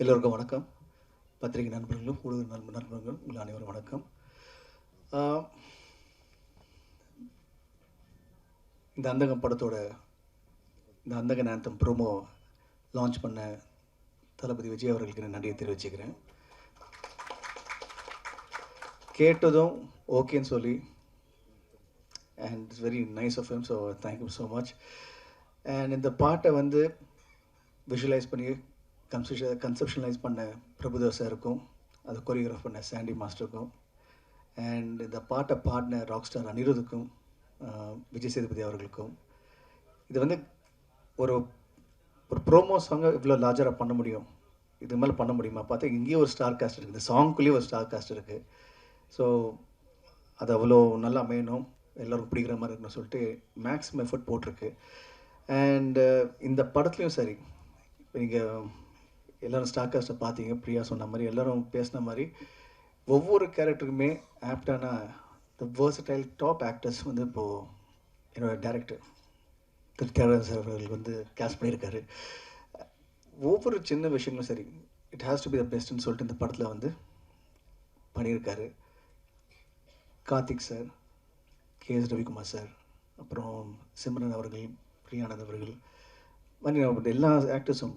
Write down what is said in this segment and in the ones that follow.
எல்லோருக்கும் வணக்கம். பத்திரிகை நண்பர்களும் ஊடக நண்ப நண்பர்களும் உங்கள் அனைவரும் வணக்கம். இந்த அந்தகம் படத்தோட இந்த அந்தக நேரத்தம் ப்ரோமோ லான்ச் பண்ண தளபதி விஜய் அவர்களுக்கு நான் நன்றியை தெரிவிச்சுக்கிறேன். கேட்டதும் ஓகேன்னு சொல்லி and it's very nice of him so thank you so much and இந்த பாட்டை வந்து விஷுவலைஸ் பண்ணி கன்செப்ஷ கன்செப்ஷனலைஸ் பண்ண பிரபுதாசா இருக்கும் அதை கொரியோகிராஃப் பண்ண சாண்டி மாஸ்டருக்கும் அண்ட் இந்த பாட்டை பாடின ராக் ஸ்டார் அனிருதுக்கும் விஜய் சேதுபதி அவர்களுக்கும். இது வந்து ஒரு ஒரு ப்ரோமோ சாங்கை இவ்வளோ லார்ஜராக பண்ண முடியும். இது மேலே பண்ண முடியுமா? பார்த்தா இங்கேயே ஒரு ஸ்டார் காஸ்ட் இருக்குது இந்த சாங்க்குள்ளேயே ஒரு ஸ்டார் காஸ்ட் இருக்குது ஸோ அது அவ்வளோ நல்லா அமையணும். எல்லோருக்கும் பிடிக்கிற மாதிரி இருக்கணும்னு சொல்லிட்டு மேக்ஸிமம் எஃபர்ட் போட்டிருக்கு. அண்டு இந்த படத்துலையும் சரி. நீங்கள் எல்லோரும் ஸ்டாக்கர்ஸை பார்த்தீங்க பிரியா சொன்ன மாதிரி எல்லோரும் பேசின மாதிரி ஒவ்வொரு கேரக்டருக்குமே ஆப்டான த வேர்சடைல் டாப் ஆக்டர்ஸ் வந்து இப்போது என்னோடய டேரக்டர் திரு தியாகராஜன் சார் அவர்கள் வந்து கேஸ்ட் பண்ணியிருக்காரு. ஒவ்வொரு சின்ன விஷயங்களும் சரி it has to be the பெஸ்ட்னு சொல்லிட்டு இந்த படத்தில் வந்து பண்ணியிருக்காரு. Karthik sir K S Ravikumar sir அப்புறம் சிம்ரன் அவர்கள் பிரியானந்த் அவர்கள் மணி எல்லா ஆக்டர்ஸும்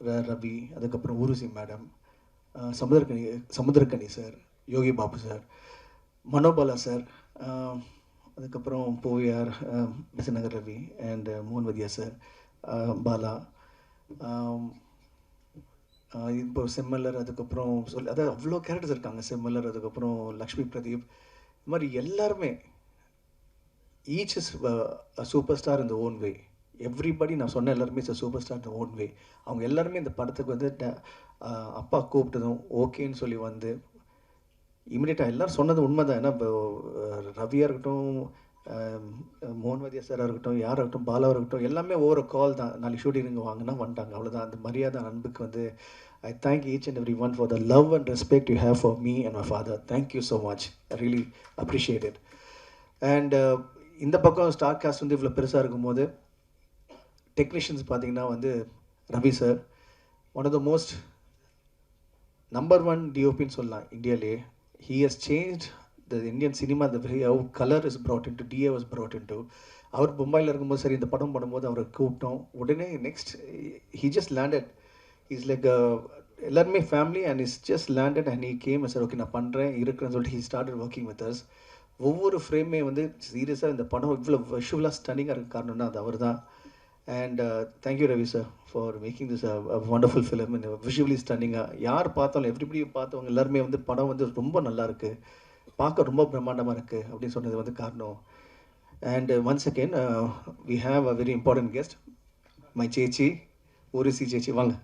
ரவி அதுக்கப்புறம் Urvashi madam Samuthirakani Samuthirakani sir Yogi Babu sir Manobala sir அதுக்கப்புறம் போயார் பெசநகர் ரவி அண்ட் மோகன்வதியா சார் பாலா இப்போ செம்மல்லர் அதுக்கப்புறம் சொல் அதாவது அவ்வளோ கேரக்டர்ஸ் இருக்காங்க செம்மல்லர் அதுக்கப்புறம் லக்ஷ்மி பிரதீப் இது மாதிரி எல்லாருமே ஈச் இஸ் சூப்பர் ஸ்டார் இந்த ஓன் வே எவ்ரிபடி நான் சொன்ன எல்லாருமே is super star the own way அவங்க எல்லாருமே இந்த படத்துக்கு வந்து ட- அப்பா கூப்பிட்டதும் ஓகேன்னு சொல்லி வந்து இமீடியட்டாக எல்லாரும் சொன்னது உண்மை தான் ஏன்னா இப்போ ரவியாக இருக்கட்டும் மோகன்வதியா சாராக இருக்கட்டும் யாராக இருக்கட்டும் பாலாவாக இருக்கட்டும் எல்லாமே ஒவ்வொரு கால் தான். நாளைக்கு ஷூட்டிங் இங்கே வாங்கினா வந்துட்டாங்க. அவ்வளோதான் அந்த மரியாதை அன்புக்கு வந்து I thank each and every one for the love and respect you have for me and my father thank you so much I really appreciate it and இந்த பக்கம் ஸ்டார் காஸ்ட் வந்து இவ்வளோ பெருசாக இருக்கும்போது டெக்னீஷியன்ஸ் பார்த்தீங்கன்னா வந்து Ravi sir one of the most number one டிஓபின்னு சொல்லலாம் இந்தியாவிலே he has change the Indian cinema the very how colour is brought in to D A was in to அவர் மும்பையில் இருக்கும்போது சரி இந்த படம் பண்ணும்போது அவரை கூப்பிட்டோம். உடனே next he just landed is like எல்லாருமே family and is just landed and he came sir okay நான் பண்ணுறேன் இருக்கிறேன்னு சொல்லிட்டு he started working with us ஒவ்வொரு ஃப்ரேமே வந்து சீரியஸாக இந்த படம் இவ்வளோ விஷுவலாக ஸ்டன்னிங்காக இருக்க காரணம்னா அது அவர் தான் and thank you Ravi sir for making this wonderful film visually ஸ்டன்னிங்காக யார் பார்த்தாலும் எவ்ரிபடி பார்த்தவங்க எல்லாருமே வந்து படம் வந்து ரொம்ப நல்லா இருக்குது பார்க்க ரொம்ப பிரம்மாண்டமாக இருக்குது அப்படின்னு சொன்னது வந்து காரணம். And once again we have a very important guest my சேச்சி Urvashi சேச்சி. வாங்க.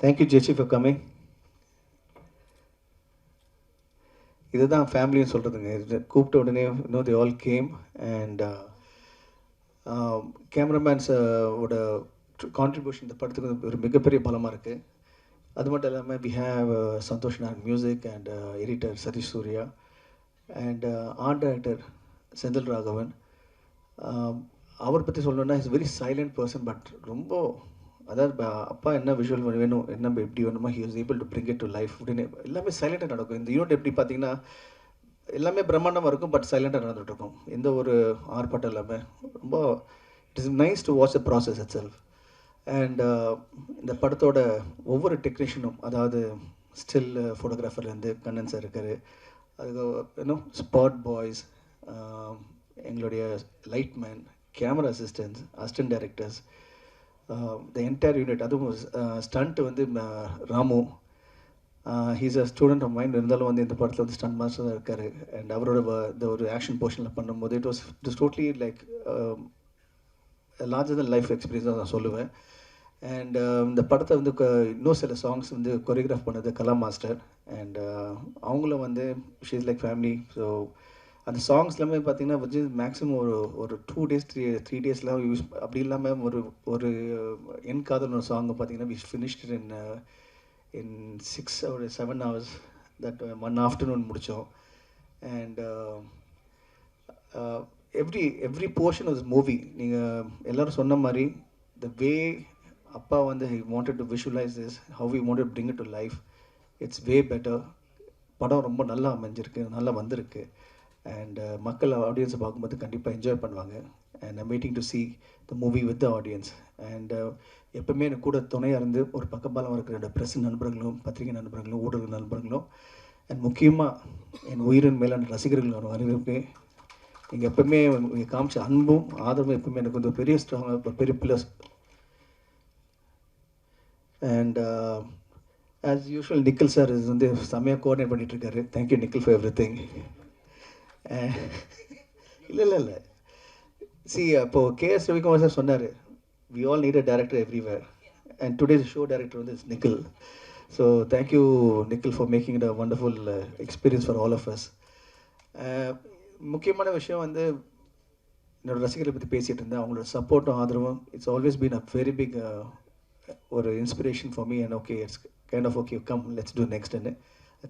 தேங்க்யூ ஜெச்சி ஃபார் கம்மிங் இதுதான் ஃபேமிலின்னு சொல்கிறதுங்க இது கூப்பிட்ட உடனே no the all came and கேமராமேன்ஸோட contribution இந்த படத்துக்கு ஒரு மிகப்பெரிய பலமாக இருக்குது அது மட்டும் இல்லாமல் we have Santhosh knock music and editor Sathish Surya and art director Senthil Raghavan அவர் பற்றி சொல்லணுன்னா is very silent person but ரொம்ப அதாவது அப்பா என்ன விஷுவல் வேணும் என்ன எப்படி வேணுமோ he was able to bring it to life அப்படின்னு எல்லாமே சைலண்டாக நடக்கும். இந்த யூனிட் எப்படி பார்த்தீங்கன்னா எல்லாமே பிரம்மாண்டமாக இருக்கும் பட் சைலண்ட்டாக நடந்துகிட்ருக்கும். எந்த ஒரு ஆர்ப்பாட்டம் இல்லாமல் ரொம்ப it is nice to watch a process itself and இந்த படத்தோட ஒவ்வொரு டெக்னீஷியனும் அதாவது ஸ்டில் ஃபோட்டோகிராஃபர்லேருந்து கண்ணன் சார் இருக்கார். அதுக்கு இன்னும் ஸ்பாட் பாய்ஸ் எங்களுடைய light man camera assistants assistant directors the entire unit அதுவும் uh, ஸ்டண்ட் வந்து uh, Ramu. He's a student of mind இருந்தாலும் வந்து இந்த படத்தில் வந்து ஸ்டண்ட் மாஸ்டர் தான் இருக்கார். அண்ட் அவரோட வ- இந்த ஒரு ஆக்ஷன் போர்ஷனில் பண்ணும்போது it was it totally like larger than life experience தான் நான் சொல்லுவேன். அண்ட் um, இந்த படத்தை வந்து இன்னும் சில சாங்ஸ் வந்து கொரியோகிராஃப் பண்ணது கலா மாஸ்டர். அண்ட் uh, அவங்களும் வந்து ஷீஸ் லைக் ஃபேமிலி ஸோ அந்த சாங்ஸ் எல்லாமே பார்த்தீங்கன்னா வச்சு மேக்ஸிமம் ஒரு ஒரு டூ டேஸ் த்ரீ த்ரீ டேஸ்லாம் யூஸ் அப்படி இல்லாமல் ஒரு ஒரு என் காதல் ஒரு சாங் பார்த்தீங்கன்னா wish finished in in six ஒரு seven hours that one afternoon முடித்தோம் and every every portion of movie நீங்கள் எல்லோரும் சொன்ன மாதிரி த வே அப்பா வந்து he wanted to visualise this how we wanted bring it to life it's way better படம் ரொம்ப நல்லா அமைஞ்சிருக்கு நல்லா வந்திருக்கு. அண்ட் uh, மக்கள் ஆடியன்ஸை பார்க்கும்போது கண்டிப்பாக என்ஜாய் பண்ணுவாங்க. And I'm waiting to see the movie with the audience and எப்பவுமே எனக்கு கூட துணையாக இருந்து ஒரு பக்கபாலம் இருக்கிற ரெண்டு ப்ரெஸ் நண்பர்களும் பத்திரிகை நண்பர்களும் ஊடக நண்பர்களும் அண்ட் முக்கியமாக என் உயிரின் மேலான ரசிகர்களோட அறிவிப்பு நீங்கள் எப்பவுமே நீங்கள் காமிச்ச அன்பும் ஆதரவும் எப்பவுமே எனக்கு வந்து பெரிய ஸ்ட்ராங் ஒரு பெரிய plus and as usual Nikhil sir இது வந்து செம்மையாக கோஆர்டினேட் பண்ணிட்டு thank you Nikhil for everything இல்லை இல்லை இல்லை. சி அப்போது கேஎஸ் ரவிக்குமார் சார் சொன்னார் we all need a director everywhere and today show director வந்து is Nikhil so thank you Nikhil for making it a wonderful experience for all of us முக்கியமான விஷயம் வந்து என்னோட ரசிகர்களை பற்றி பேசிகிட்டு இருந்தேன். அவங்களோட சப்போர்ட்டும் ஆதரவும் it's always been a very big ஒரு inspiration for me and okay it's kind of okay come let's do next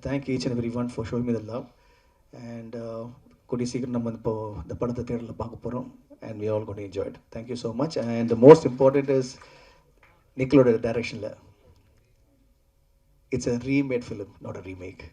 thank each and every one for showing me the love and கூடிய சீக்கிரம் நம்ம இப்போ இந்த படத்தை தேடலில் பார்க்க போகிறோம் அண்ட் வி ஆல் கொண்டு enjoyed thank you so much and the most important is நிக்கலோட டைரக்ஷனில் it's a remade film not a remake